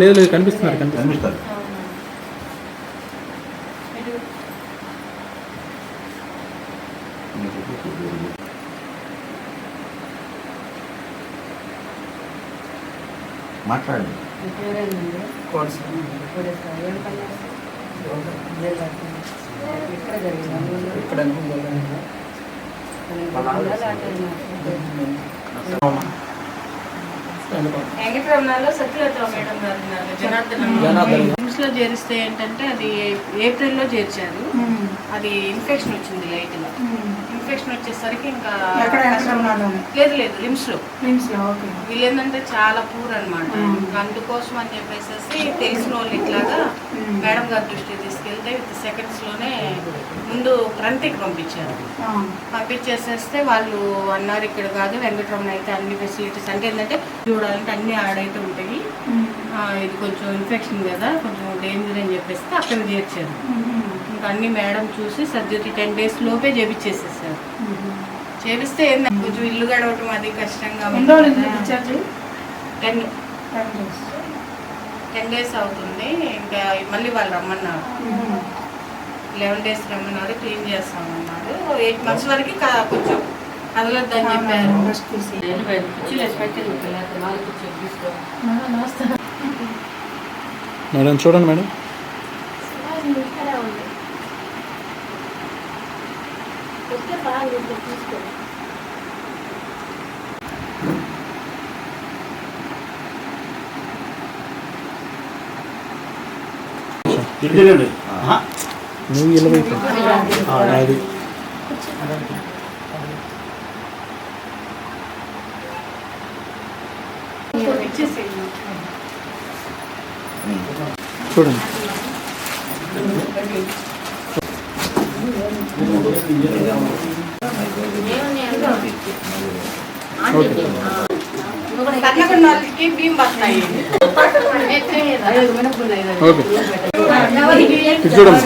లేదు లేదు కనిపిస్తున్నారు కనిపిస్తున్నారు. మాట్లాడండి. ఎక్కడ జరిగింది? ఇక్కడ లో చేరిస్తే ఏంటంటే అది ఏప్రిల్లో చేర్చారు అది ఇన్ఫెక్షన్ వచ్చింది లైట్గా ఇన్ఫెక్షన్ వచ్చేసరికి ఇంకా? లేదు లేదు లిమ్స్లో ఓకే. వీళ్ళు ఏంటంటే చాలా పూర్ అనమాట అందుకోసం అని చెప్పేసి తెలిసిన వాళ్ళు ఇట్లాగా మేడం గారి దృష్టికి తీసుకెళ్తే విత్ సెకండ్స్లోనే ముందు ఫ్రంట్కి పంపించారు. పంపించేసేస్తే వాళ్ళు అన్నారు ఇక్కడ కాదు వెంకటరమణ అయితే అన్ని ఫెసిలిటీస్ అంటే ఏంటంటే చూడాలంటే అన్ని ఆడైతే ఉంటాయి. ఇది కొంచెం ఇన్ఫెక్షన్ కదా కొంచెం డేంజర్ అని చెప్పేసి అక్కడ చేర్చారు ఇంకా అన్ని మేడం చూసి సర్జరీ టెన్ డేస్ లోపే చేపించేసేసారు. ఉమ్. చేపిస్తే కొంచెం ఇల్లు గడవటం అది కష్టంగా ten. Ten days. Ten days అవుతుంది. ఇంకా మళ్ళీ వాళ్ళు రమ్మన్నారు. లెవెన్ డేస్ రమ్మన్నారు క్లీన్ చేస్తామన్నారు. ఎయిట్ మంత్స్ వరకు క- కొంచెం కదలొద్దని చెప్పారు. మేడం చూడండి మేడం. ఇక్కడే ఉంది వస్తే బాగా తిరిగిరండి నువ్వు ఇలా వైపు అది ఇచ్చేసేయండి. చూడండి ఓకే ఓకే చూడండి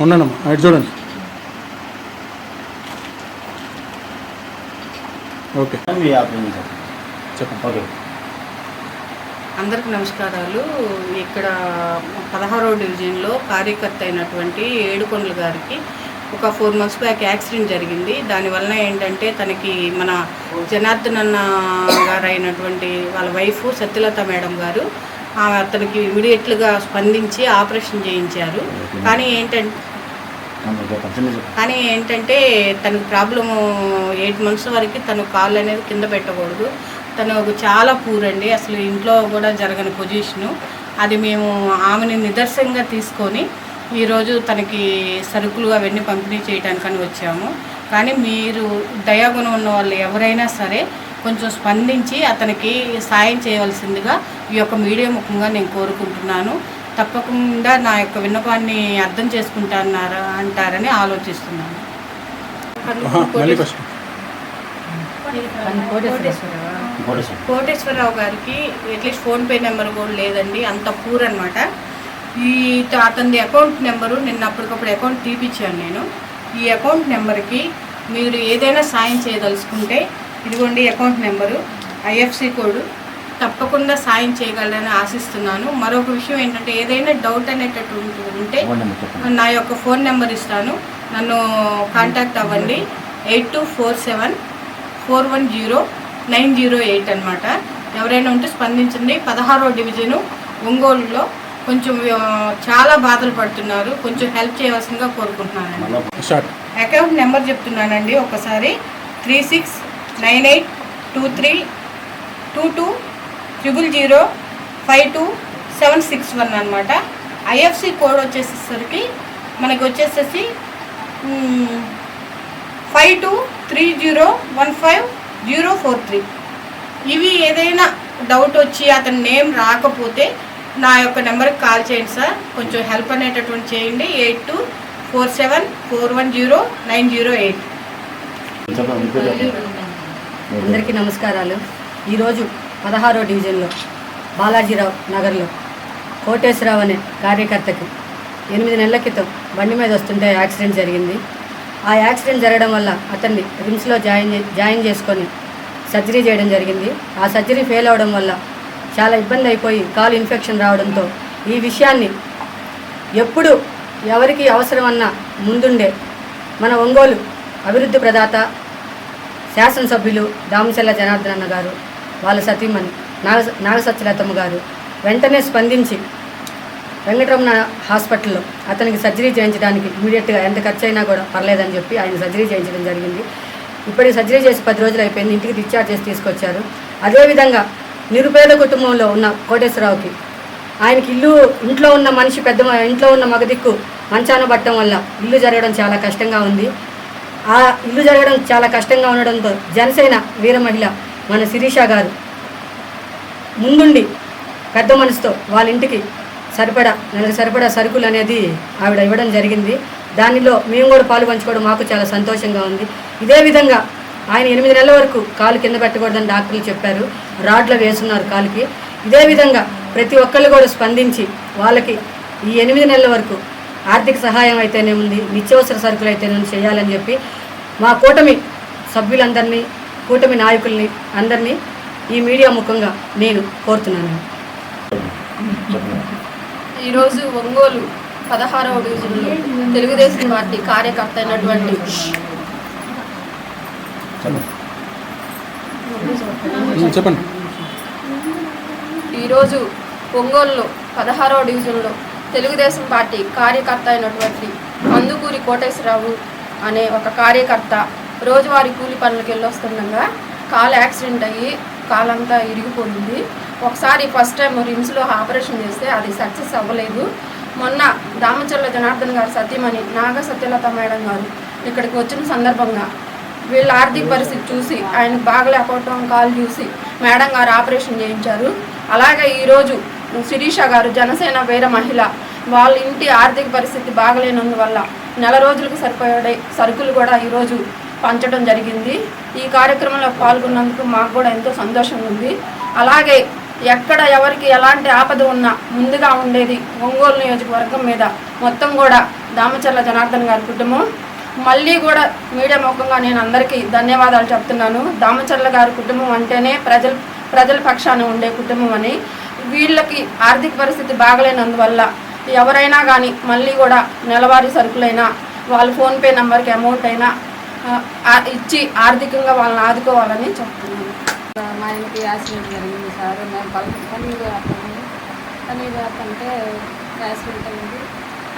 ఉన్నానమ్మా అటు చూడండి. ఓకే. సార్ చెప్పండి. అందరికి నమస్కారాలు. ఇక్కడ పదహారో డివిజన్లో కార్యకర్త అయినటువంటి ఏడుకొండల గారికి ఒక ఫోర్ మంత్స్ బ్యాక్ యాక్సిడెంట్ జరిగింది. దానివల్ల ఏంటంటే తనకి మన జనార్దన్ అన్న గారు అయినటువంటి వాళ్ళ వైఫ్ సత్యలత మేడం గారు అతనికి ఇమీడియట్లుగా స్పందించి ఆపరేషన్ చేయించారు. కానీ ఏంటంటే కానీ ఏంటంటే తనకు ప్రాబ్లము ఎయిట్ మంత్స్ వరకు తను కాళ్ళు అనేది కింద పెట్టకూడదు. తను చాలా పూర్ అండి. అసలు ఇంట్లో కూడా జరగని పొజిషను అది మేము ఆమెని నిదర్శనంగా తీసుకొని ఈరోజు తనకి సరుకులు అవన్నీ పంపిణీ చేయడానికని వచ్చాము. కానీ మీరు దయాగుణం ఉన్న వాళ్ళు ఎవరైనా సరే కొంచెం స్పందించి అతనికి సాయం చేయవలసిందిగా ఈ యొక్క మీడియా ముఖంగా నేను కోరుకుంటున్నాను. తప్పకుండా నా యొక్క విన్నపాన్ని అర్థం చేసుకుంటున్నారా అంటారని ఆలోచిస్తున్నాను. కోటేశ్వరరావు గారికి అట్లీస్ట్ ఫోన్పే నెంబర్ కూడా లేదండి. అంత పూర్ అనమాట ఈ అతని అకౌంట్ నెంబరు నిన్న అప్పటికప్పుడు అకౌంట్ తీపిచ్చాను నేను. ఈ అకౌంట్ నెంబర్కి మీరు ఏదైనా సాయం చేయదలుచుకుంటే ఇదిగోండి అకౌంట్ నెంబరు ఐఎఫ్సి కోడ్ తప్పకుండా సాయం చేయగలరని ఆశిస్తున్నాను. మరొక విషయం ఏంటంటే ఏదైనా డౌట్ అనేటటువంటి ఉంటే నా యొక్క ఫోన్ నెంబర్ ఇస్తాను. నన్ను కాంటాక్ట్ అవ్వండి. Eight two four seven four one zero nine zero eight అనమాట ఎవరైనా ఉంటే స్పందించండి. పదహారో డివిజను ఒంగోలులో కొంచెం చాలా బాధలు పడుతున్నారు. కొంచెం హెల్ప్ చేయవలసిందిగా కోరుకుంటున్నానండి. అకౌంట్ నెంబర్ చెప్తున్నానండి ఒకసారి. Three six nine eight two three two two triple zero five two seven six one అనమాట ఐఎఫ్సి కోడ్ వచ్చేసరికి మనకి వచ్చేసేసి five two three zero one five zero four three ఇవి ఏదైనా డౌట్ వచ్చి అతని నేమ్ రాకపోతే నా యొక్క నెంబర్కి కాల్ చేయండి సార్. కొంచెం హెల్ప్ అనేటటువంటి చేయండి. Eight two four seven four one zero nine zero eight. అందరికీ నమస్కారాలు. ఈరోజు పదహారో డివిజన్లో బాలాజీరావు నగర్లో కోటేశ్వరరావు అనే కార్యకర్తకి ఎనిమిది నెలల క్రితం బండి మీద వస్తుంటే యాక్సిడెంట్ జరిగింది. ఆ యాక్సిడెంట్ జరగడం వల్ల అతన్ని రిమ్స్లో జాయిన్ జాయిన్ చేసుకొని సర్జరీ చేయడం జరిగింది. ఆ సర్జరీ ఫెయిల్ అవడం వల్ల చాలా ఇబ్బంది అయిపోయి కాలు ఇన్ఫెక్షన్ రావడంతో ఈ విషయాన్ని ఎప్పుడు ఎవరికి అవసరమన్నా ముందుండే మన ఒంగోలు అభివృద్ధి ప్రదాత శాసనసభ్యులు దామచల్ల జనార్దన్ అన్న గారు వాళ్ళ సతీమణి నాగ నాగసత్యలతమ్మ గారు వెంటనే స్పందించి వెంకటరమణ హాస్పిటల్లో అతనికి సర్జరీ చేయించడానికి ఇమీడియట్గా ఎంత ఖర్చు అయినా కూడా పర్లేదని చెప్పి ఆయన సర్జరీ చేయించడం జరిగింది. ఇప్పటికి సర్జరీ చేసి పది రోజులు అయిపోయింది. ఇంటికి డిశ్చార్జ్ చేసి తీసుకొచ్చారు. అదేవిధంగా నిరుపేద కుటుంబంలో ఉన్న కోటేశ్వరరావుకి. ఆయనకి ఇల్లు ఇంట్లో ఉన్న మనిషి పెద్ద ఇంట్లో ఉన్న మగదిక్కు మంచాన పట్టడం వల్ల ఇల్లు జరగడం చాలా కష్టంగా ఉంది. ఆ ఇల్లు జరగడం చాలా కష్టంగా ఉండడంతో జనసేన వీర మహిళ మన శిరీష గారు ముందుండి పెద్ద మనసుతో వాళ్ళ ఇంటికి సరిపడా నెలకు సరిపడా సరుకులు అనేది ఆవిడ ఇవ్వడం జరిగింది. దానిలో మేము కూడా పాలు పంచుకోవడం మాకు చాలా సంతోషంగా ఉంది. ఇదే విధంగా ఆయన ఎనిమిది నెలల వరకు కాలు కింద పెట్టకూడదని డాక్టర్లు చెప్పారు. రాడ్లు వేస్తున్నారు కాలుకి. ఇదే విధంగా ప్రతి ఒక్కళ్ళు కూడా స్పందించి వాళ్ళకి ఈ ఎనిమిది నెలల వరకు ఆర్థిక సహాయం అయితేనే ఉంది నిత్యవసర సరుకులు అయితేనే చేయాలని చెప్పి మా కూటమి సభ్యులందరినీ కూటమి నాయకుల్ని అందరినీ ఈ మీడియా ముఖంగా నేను కోరుతున్నాను. ఈరోజు ఒంగోలు పదహారవ డివిజన్లో తెలుగుదేశం పార్టీ కార్యకర్త అయినటువంటి చెప్పండి. చెప్పండి. ఈరోజు ఒంగోలులో పదహారవ డివిజన్లో తెలుగుదేశం పార్టీ కార్యకర్త అయినటువంటి అందుకూరి కోటేశ్వరరావు అనే ఒక కార్యకర్త రోజువారీ కూలి పనులకు వెళ్ళొస్తుండగా కాలు యాక్సిడెంట్ అయ్యి కాలంతా ఇరిగిపోయింది. ఒకసారి ఫస్ట్ టైం రిమ్స్లో ఆపరేషన్ చేస్తే అది సక్సెస్ అవ్వలేదు. మొన్న దామచర్ల జనార్దన్ గారు సత్యమణి నాగ సత్యలత మేడం గారు ఇక్కడికి వచ్చిన సందర్భంగా వీళ్ళ ఆర్థిక పరిస్థితి చూసి ఆయనకు బాగలేకపోవటం కాలు చూసి మేడం గారు ఆపరేషన్ చేయించారు. అలాగే ఈరోజు శిరీష గారు జనసేన వేర మహిళ వాళ్ళ ఇంటి ఆర్థిక పరిస్థితి బాగలేనందువల్ల నెల రోజులకు సరిపోయే సరుకులు కూడా ఈరోజు పంచడం జరిగింది. ఈ కార్యక్రమంలో పాల్గొన్నందుకు మాకు కూడా ఎంతో సంతోషంగా ఉంది. అలాగే ఎక్కడ ఎవరికి ఎలాంటి ఆపద ఉన్నా ముందుగా ఉండేది ఒంగోలు నియోజకవర్గం మీద. మొత్తం కూడా దామచర్ల జనార్దన్ గారి కుటుంబం. మళ్ళీ కూడా మీడియా ముఖంగా నేను అందరికీ ధన్యవాదాలు చెప్తున్నాను. దామచర్ల గారి కుటుంబం అంటేనే ప్రజల ప్రజల పక్షాన ఉండే కుటుంబం అని. వీళ్ళకి ఆర్థిక పరిస్థితి బాగలేనందువల్ల ఎవరైనా కానీ మళ్ళీ కూడా నెలవారీ సరుకులైనా వాళ్ళ ఫోన్పే నెంబర్కి అమౌంట్ అయినా ఇచ్చి ఆర్థికంగా వాళ్ళని ఆదుకోవాలని చెప్తున్నాను. మా ఆయనకి యాక్సిడెంట్ జరిగింది సార్. మేము పని పని పోతాము పని యాక్సిడెంట్ అనేది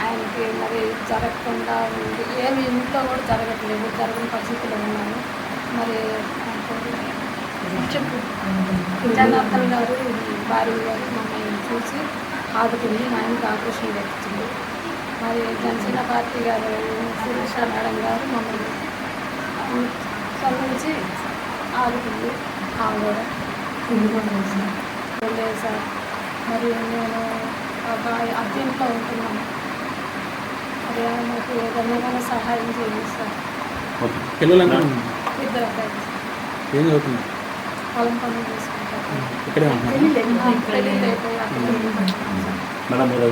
ఆయనకి మరి జరగకుండా ఉంది. ఏమి ఇంట్లో కూడా జరగట్లేదు. జరగని పరిస్థితిలో ఉన్నాను. మరి జనార్దన్ గారు భార్య గారు మమ్మల్ని చూసి ఆదుకుని ఆయనకి ఆపరేషన్ పెట్టించింది మరి జనసేన పార్టీ గారు శిరీష మేడం గారు మమ్మల్ని స్పందించి ఆదుకుంది. ఆమె కూడా. సార్. మరి నేను ఒక అద్దెంట్లో ఉంటున్నాను. మరి నాకు ఏదైనా సహాయం చేయండి సార్. ఓకే. ఇద్దరు అబ్బాయిలు ఏం చదువుతుంది పొలం పనులు చేసుకుంటారు. ఇక్కడే ఉంటున్నారు? పెళ్ళి అయిపోయి అక్కడ మేడం మీరు